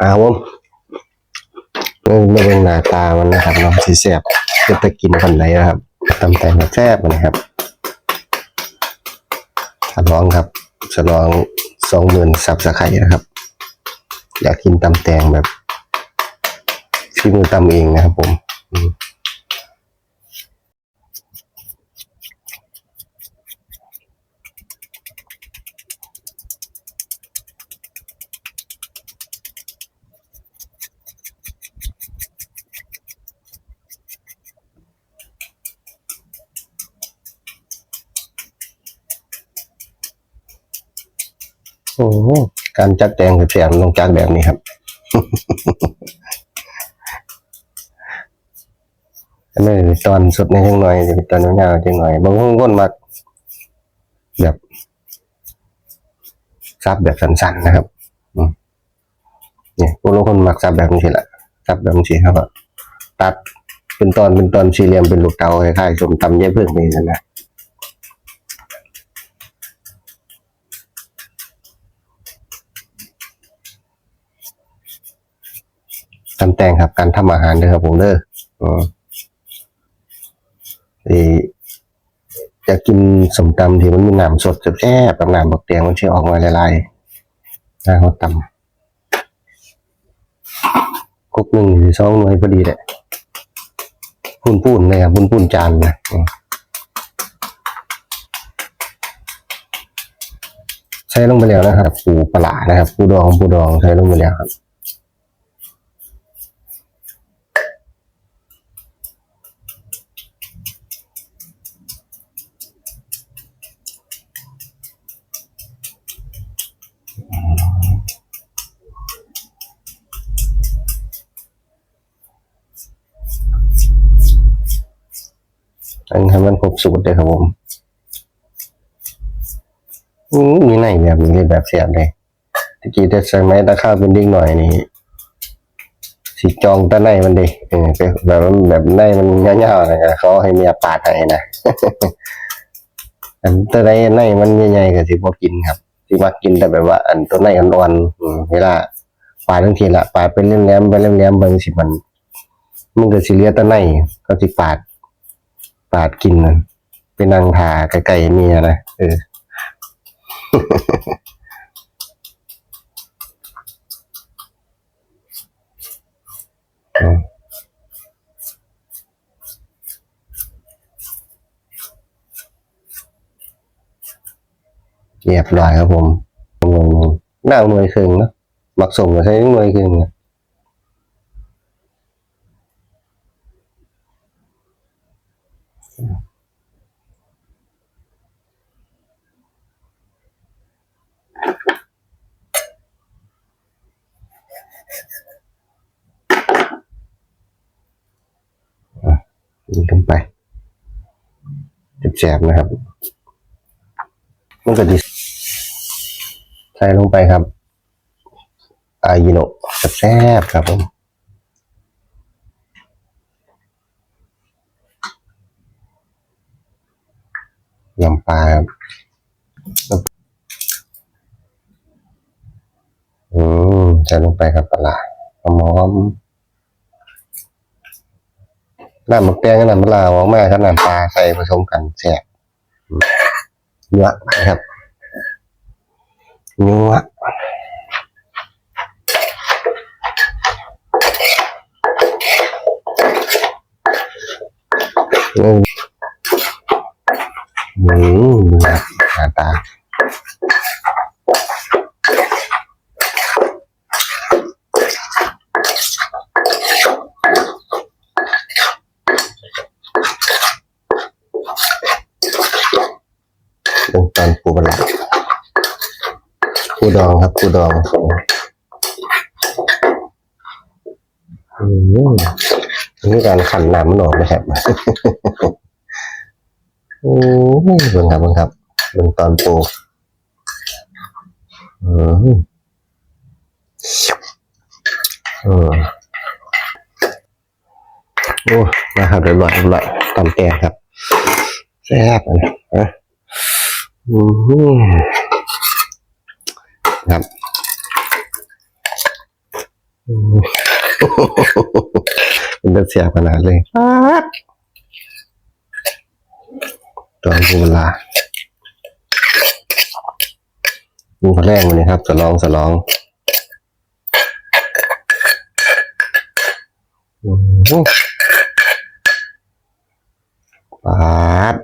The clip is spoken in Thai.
เอาผมเรื่เรื่องหน้าตามันนะครับเนาะสีแสบจะตะกินคนไหนนะครับตำแตงแซ่บนะครับฉลองครับฉลองสองหมื่นสับสะไคร่นะครับ อยากกินตำแตงแบบชิมือตำเองนะครับผม โอ้การจัดแจงแสบต้องจัดแบบนี้ครับอันนี้ตอนสุดในจังหน่อยเป็นตอนยาวๆจังหน่อยบางคนก็มักแบบซับแบบสั้นๆนะครับเนี่ยพวกคนมักซับแบบนี้แหละซับแบบนี้ครับตัดเป็นตอนเป็นตอนสี่เหลี่ยมเป็นลูกเตาคล้ายๆสมตำเย้เพิ่งนี่นะ ทำแต่งครับ การทำอาหารเด้อครับผมเด้ออืมเออจะกินสมตำที่มันมีน้ำสดแซ่บๆกับน้ำบักเตียงมันจะออกมาละลายๆน่าเขาตำกุ๊กหนึ่งหรือสองหน่วยพอดีแหละปุ้นปุ้นเลยครับปุ้นปุ้นจานนะใช้ลงไปแล้วนะครับปูปลาร้านะครับปูดองปูดองใช้ลงไปแล้วครับ อันนี้มันครบสูตรเลยครับผมมีไหนแบบนี้เลยแบบเสียบเลยตะกี้แต่สมัยตะข้าวเป็นดิ้งหน่อยนี่สีจองตะในมันดิเออแบบแบบในมันเงาๆนะเขาให้เมียปาดให้นะอันตะในในมันใหญ่ๆก็สิบ่กินครับสิมากินแต่แบบว่า อันตัวในอ่อนๆเวลาปาดทั้งทีละปาดเป็นแหลมๆไปแหลมๆเบิ่งสิมันมันก็สิเลียตะในก็สิปาด ปาดกินนั่นไปนั่งทาไกลๆเมียนะเออเรียบร้อยครับผมหน่วยหนึ่งน่าหน่วยครึ่งเนอะมักส่งก็ใช้หน่วยครึ่งเนี่ย ยิงกันไปแจบๆนะครับ มันก็ดีใส่ลงไปครับ อายิโนะแซ่บครับผมยำปลาครับอืมใส่ลงไปครับปลาหอม น้ำหมักแตงกับน้ำมะลาวออกมาครับน้ำปลาใส่ผสมกันแสบเนื้อนะครับเนื้ออืมอืมหน้าตา เรื่องตอนปูปลาร้าดปูดองครับปูดองอืมนี่การขันน้ำมันออกนะครับโอ้ยเบิ่งครับเบิ่งครับเบิ่งตอนปูอืมอืมโอ้นะครับเรียบร้อยเรียบร้อยตอนแกงครับแซ่บอันนี้นะ ครับมันเสียขนาดเลยครับตอนเวลาดูแรกวันนี้ครับสลองสลองปาด